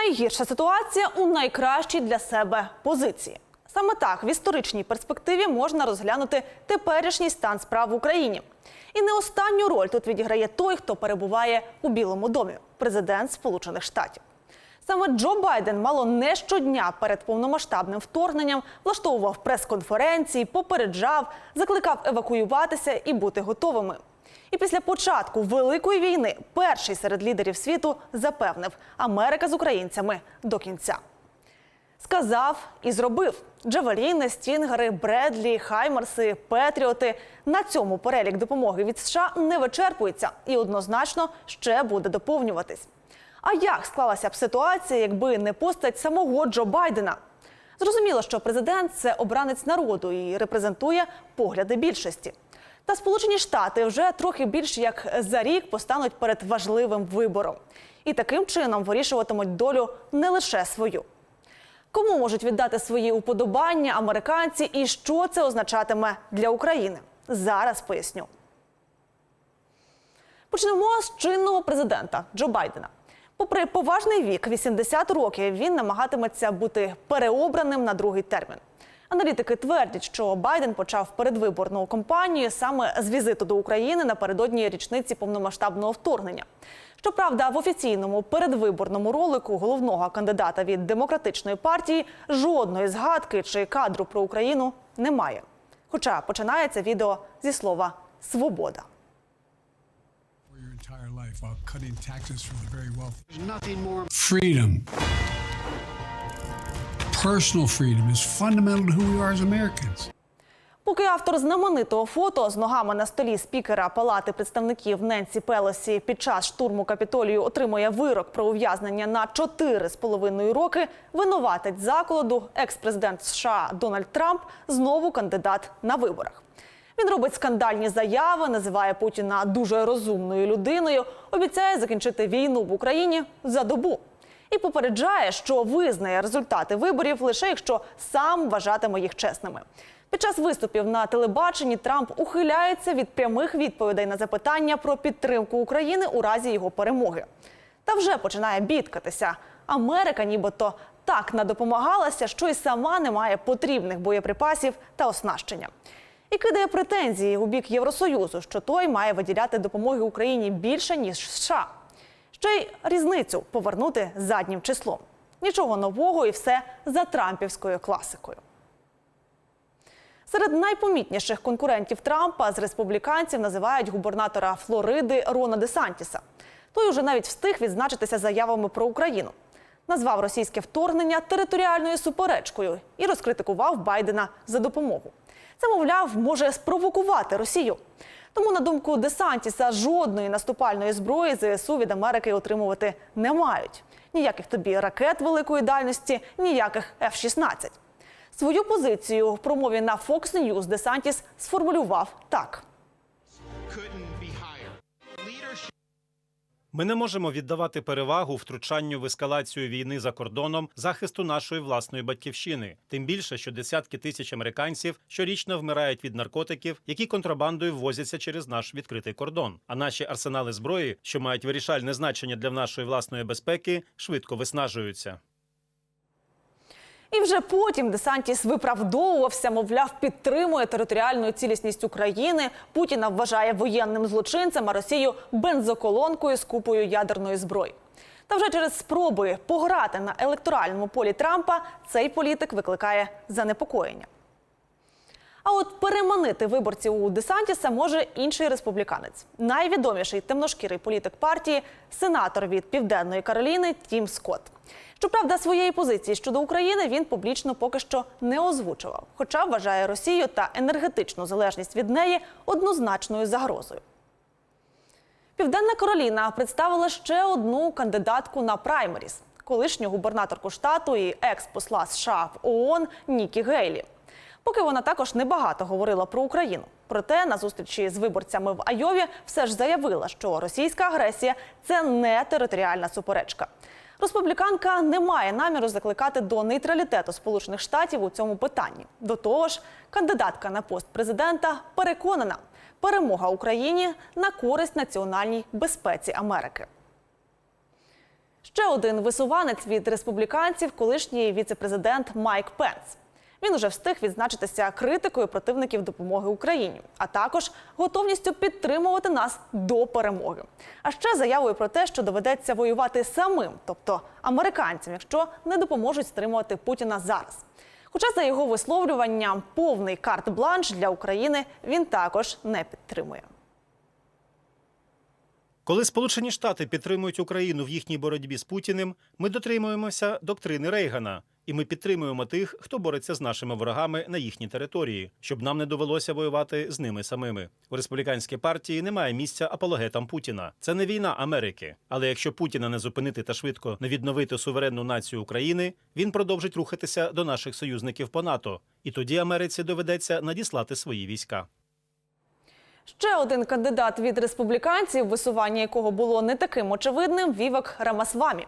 найгірша ситуація у найкращій для себе позиції. Саме так в історичній перспективі можна розглянути теперішній стан справ в Україні. І не останню роль тут відіграє той, хто перебуває у Білому домі президент Сполучених Штатів. Саме Джо Байден мало не щодня перед повномасштабним вторгненням влаштовував прес-конференції, попереджав, закликав евакуюватися і бути готовими. І після початку великої війни перший серед лідерів світу запевнив Америка з українцями до кінця. Сказав і зробив. Джавеліни, стінгери, Бредлі, Хаймерси, Петріоти. На цьому перелік допомоги від США не вичерпується і однозначно ще буде доповнюватись. А як склалася б ситуація, якби не постать самого Джо Байдена? Зрозуміло, що президент це обранець народу і репрезентує погляди більшості. Та Сполучені Штати вже трохи більш як за рік постануть перед важливим вибором і таким чином вирішуватимуть долю не лише свою. Кому можуть віддати свої уподобання американці і що це означатиме для України? Зараз поясню. Почнемо з чинного президента Джо Байдена. Попри поважний вік 80 років, він намагатиметься бути переобраним на другий термін. Аналітики твердять, що Байден почав передвиборну кампанію саме з візиту до України напередодні річниці повномасштабного вторгнення. Щоправда, в офіційному передвиборному ролику головного кандидата від демократичної партії жодної згадки чи кадру про Україну немає. Хоча починається відео зі слова свобода. for Personal freedom is fundamental to who we are as Americans. Поки автор знаменитого фото з ногами на столі спікера Палати представників Ненсі Пелосі під час штурму капітолію отримує вирок про ув'язнення на 4,5 роки, винуватить закладу екс-президент США Дональд Трамп знову кандидат на виборах. Він робить скандальні заяви, називає Путіна дуже розумною людиною, обіцяє закінчити війну в Україні за добу і попереджає, що визнає результати виборів лише якщо сам вважатиме їх чесними. Під час виступів на телебаченні Трамп ухиляється від прямих відповідей на запитання про підтримку України у разі його перемоги. Та вже починає бідкатися. Америка нібито так надопомагалася, що й сама не має потрібних боєприпасів та оснащення. І кидає претензії у бік Євросоюзу, що той має виділяти допомоги Україні більше ніж США. Ще й різницю повернути заднім числом. Нічого нового і все за трампівською класикою. Серед найпомітніших конкурентів Трампа з республіканців називають губернатора Флориди Рона Десантіса. Той уже навіть встиг відзначитися заявами про Україну. Назвав російське вторгнення територіальною суперечкою і розкритикував Байдена за допомогу. Це, мовляв, може спровокувати Росію. Тому, на думку Десантіса, жодної наступальної зброї ЗСУ від Америки отримувати не мають. Ніяких тобі ракет великої дальності, ніяких F-16. Свою позицію в промові на Fox News Десантіс сформулював так. Ми не можемо віддавати перевагу втручанню в ескалацію війни за кордоном захисту нашої власної батьківщини. Тим більше, що десятки тисяч американців щорічно вмирають від наркотиків, які контрабандою ввозяться через наш відкритий кордон. А наші арсенали зброї, що мають вирішальне значення для нашої власної безпеки, швидко виснажуються. І вже потім Десантіс виправдовувався, мовляв, підтримує територіальну цілісність України. Путіна вважає воєнним злочинцем, а Росію бензоколонкою з купою ядерної зброї. Та вже через спроби пограти на електоральному полі Трампа цей політик викликає занепокоєння. А от переманити виборців у Десантіса може інший республіканець. Найвідоміший темношкірий політик партії, сенатор від Південної Кароліни Тім Скотт. Щоправда, своєї позиції щодо України він публічно поки що не озвучував, хоча вважає Росію та енергетичну залежність від неї однозначною загрозою. Південна Кароліна представила ще одну кандидатку на праймеріс – колишню губернаторку штату і екс-посла США в ООН Нікі Гейлі. Поки вона також небагато говорила про Україну. Проте на зустрічі з виборцями в Айові все ж заявила, що російська агресія це не територіальна суперечка. Республіканка не має наміру закликати до нейтралітету Сполучених Штатів у цьому питанні. До того ж, кандидатка на пост президента переконана, перемога Україні на користь національній безпеці Америки. Ще один висуванець від республіканців, колишній віцепрезидент Майк Пенс. Він уже встиг відзначитися критикою противників допомоги Україні, а також готовністю підтримувати нас до перемоги. А ще заявою про те, що доведеться воювати самим, тобто американцям, якщо не допоможуть стримувати Путіна зараз. Хоча за його висловлюванням повний карт-бланш для України він також не підтримує. Коли Сполучені Штати підтримують Україну в їхній боротьбі з Путіним, ми дотримуємося доктрини Рейгана, і ми підтримуємо тих, хто бореться з нашими ворогами на їхній території, щоб нам не довелося воювати з ними самими. У республіканській партії немає місця апологетам Путіна. Це не війна Америки. Але якщо Путіна не зупинити та швидко не відновити суверенну націю України, він продовжить рухатися до наших союзників по НАТО, і тоді Америці доведеться надіслати свої війська. Ще один кандидат від республіканців, висування якого було не таким очевидним, Вівек Рамасвамі.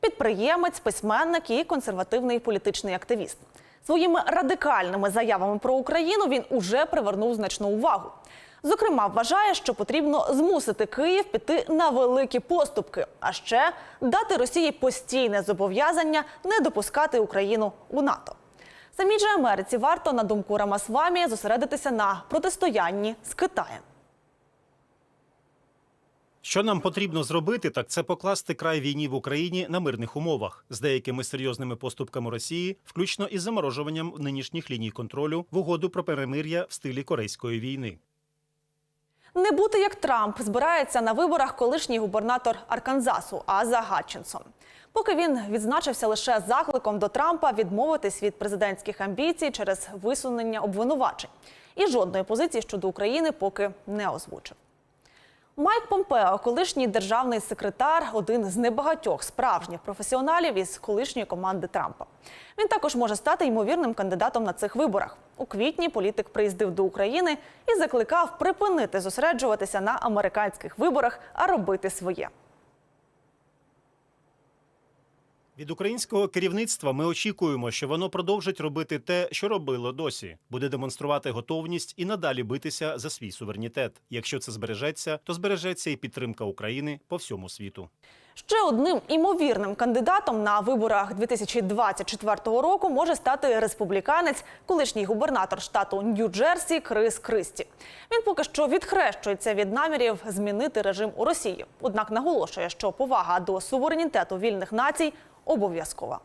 Підприємець, письменник і консервативний політичний активіст. Своїми радикальними заявами про Україну він уже привернув значну увагу. Зокрема, вважає, що потрібно змусити Київ піти на великі поступки, а ще дати Росії постійне зобов'язання не допускати Україну у НАТО. Самій же Америці варто, на думку Рамасвамі, зосередитися на протистоянні з Китаєм. Що нам потрібно зробити, так це покласти край війні в Україні на мирних умовах з деякими серйозними поступками Росії, включно із заморожуванням нинішніх ліній контролю в угоду про перемир'я в стилі Корейської війни. Не бути як Трамп збирається на виборах колишній губернатор Арканзасу Аза Гатчинсон. Поки він відзначився лише закликом до Трампа відмовитись від президентських амбіцій через висунення обвинувачень. І жодної позиції щодо України поки не озвучив. Майк Помпео, колишній державний секретар, один з небагатьох справжніх професіоналів із колишньої команди Трампа. Він також може стати ймовірним кандидатом на цих виборах. У квітні політик приїздив до України і закликав припинити зосереджуватися на американських виборах, а робити своє. Від українського керівництва ми очікуємо, що воно продовжить робити те, що робило досі, буде демонструвати готовність і надалі битися за свій суверенітет. Якщо це збережеться, то збережеться і підтримка України по всьому світу. Ще одним імовірним кандидатом на виборах 2024 року може стати республіканець, колишній губернатор штату Нью-Джерсі Крис Кристі. Він поки що відхрещується від намірів змінити режим у Росії. Однак наголошує, що повага до суверенітету вільних націй обов'язкова.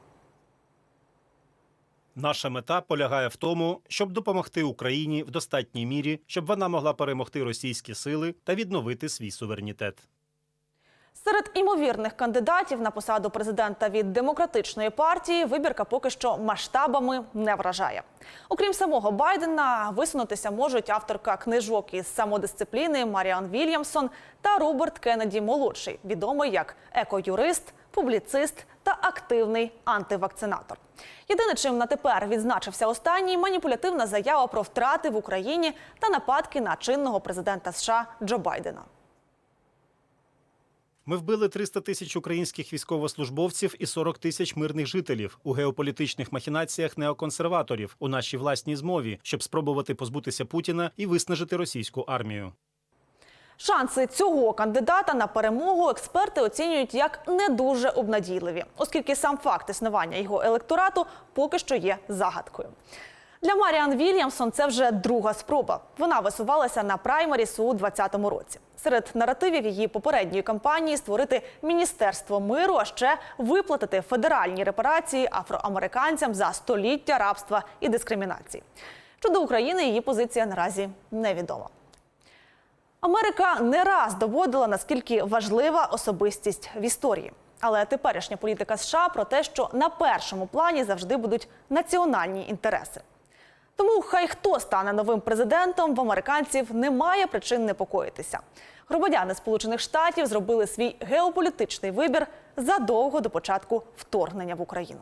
Наша мета полягає в тому, щоб допомогти Україні в достатній мірі, щоб вона могла перемогти російські сили та відновити свій суверенітет. Серед імовірних кандидатів на посаду президента від демократичної партії вибірка поки що масштабами не вражає. Окрім самого Байдена, висунутися можуть авторка книжок із самодисципліни Маріан Вільямсон та Роберт Кеннеді молодший, відомий як екоюрист, публіцист та активний антивакцинатор. Єдине, чим на тепер відзначився останній маніпулятивна заява про втрати в Україні та нападки на чинного президента США Джо Байдена. Ми вбили 300 тисяч українських військовослужбовців і 40 тисяч мирних жителів у геополітичних махінаціях неоконсерваторів у нашій власній змові, щоб спробувати позбутися Путіна і виснажити російську армію. Шанси цього кандидата на перемогу експерти оцінюють як не дуже обнадійливі, оскільки сам факт існування його електорату поки що є загадкою. Для Маріан Вільямсон це вже друга спроба. Вона висувалася на праймеріс у 2020 році. Серед наративів її попередньої кампанії створити міністерство миру, а ще виплатити федеральні репарації афроамериканцям за століття рабства і дискримінації. Щодо України її позиція наразі невідома. Америка не раз доводила наскільки важлива особистість в історії. Але теперішня політика США про те, що на першому плані завжди будуть національні інтереси. Тому хай хто стане новим президентом, в американців немає причин непокоїтися. Громадяни Сполучених Штатів зробили свій геополітичний вибір задовго до початку вторгнення в Україну.